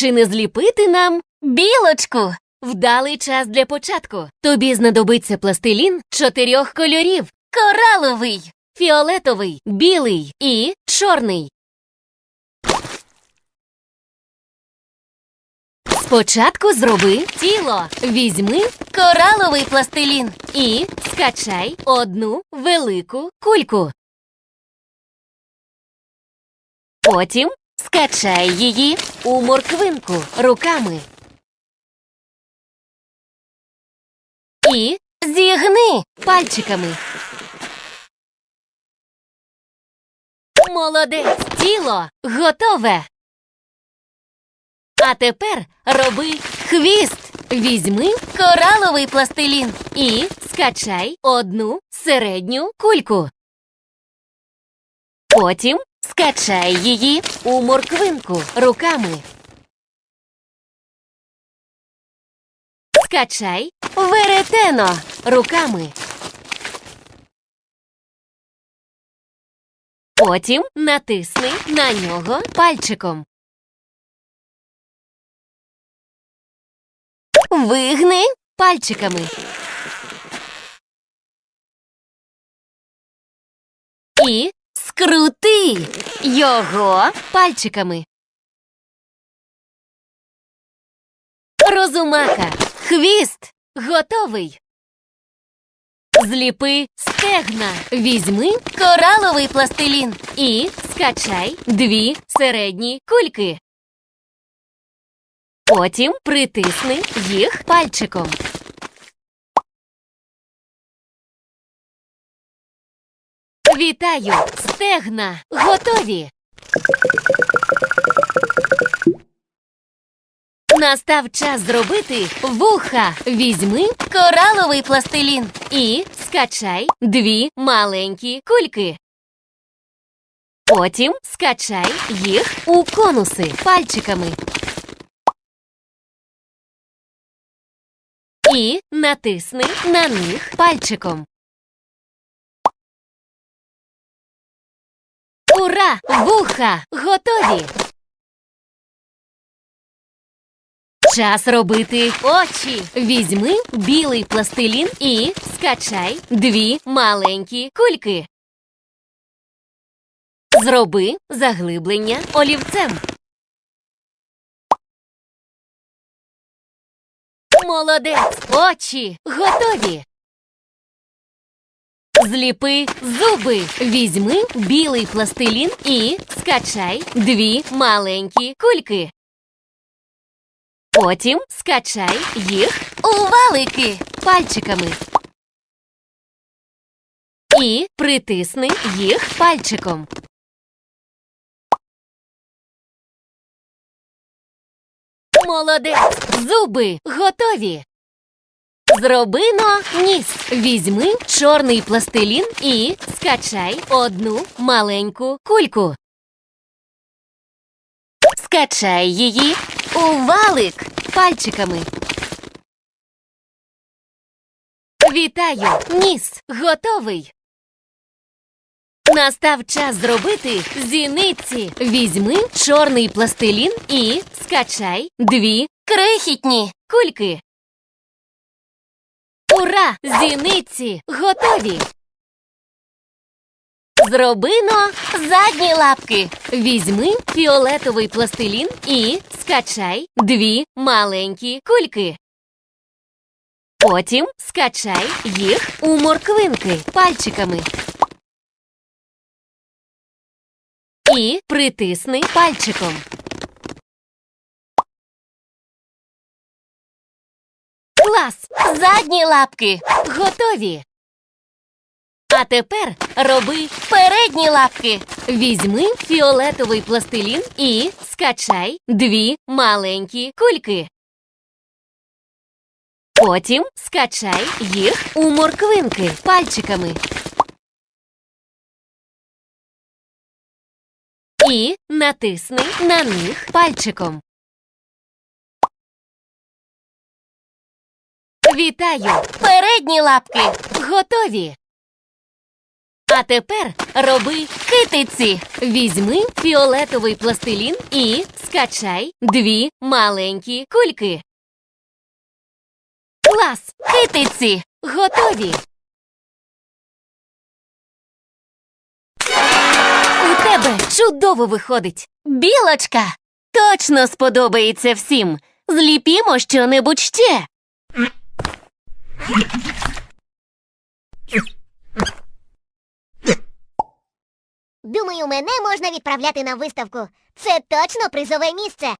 чи не зліпити нам білочку? Вдалий час для початку. Тобі знадобиться пластилін чотирьох кольорів: кораловий, фіолетовий, білий і чорний. Спочатку зроби тіло. Візьми кораловий пластилін і скачай одну велику кульку. Потім скачай її у морквинку руками. І зігни пальчиками. Молодець, тіло готове. А тепер роби хвіст. Візьми кораловий пластилін і скачай одну середню кульку. Потім скачай її у морквинку руками. Скачай веретено руками. Потім натисни на нього пальчиком. Вигни пальчиками. І скрути його пальчиками. Розумака. Хвіст готовий. Зліпи стегна. Візьми кораловий пластилін і скачай дві середні кульки. Потім притисни їх пальчиком. Вітаю! Стегна готові! Настав час зробити вуха. Візьми кораловий пластилін і скачай дві маленькі кульки. Потім скачай їх у конуси пальчиками. І натисни на них пальчиком. Ура! Вуха! Готові! Час робити очі. Візьми білий пластилін і скачай дві маленькі кульки. Зроби заглиблення олівцем. Молодець! Очі готові. Зліпи зуби. Візьми білий пластилін і скачай дві маленькі кульки. Потім скачай їх у валики пальчиками. І притисни їх пальчиком. Молодець! Зуби готові. Зробино ніс. Візьми чорний пластилін і скачай одну маленьку кульку. Скачай її у валик пальчиками. Вітаю! Ніс готовий. Настав час зробити зіниці. Візьми чорний пластилін і скачай дві крихітні кульки. Ура! Зіниці готові. Зробино задні лапки. Візьми фіолетовий пластилін і скачай дві маленькі кульки. Потім скачай їх у морквинки пальчиками. І притисни пальчиком. Клас! Задні лапки готові. А тепер роби передні лапки. Візьми фіолетовий пластилін і скачай дві маленькі кульки. Потім скачай їх у морквинки пальчиками. І натисни на них пальчиком. Вітаю! Передні лапки готові. А тепер роби китиці. Візьми фіолетовий пластилін і скачай дві маленькі кульки. Клас! Китиці! Готові! У тебе чудово виходить! Білочка! Точно сподобається всім! Зліпімо щонебудь ще! Думаю, мене можна відправляти на виставку. Це точно призове місце.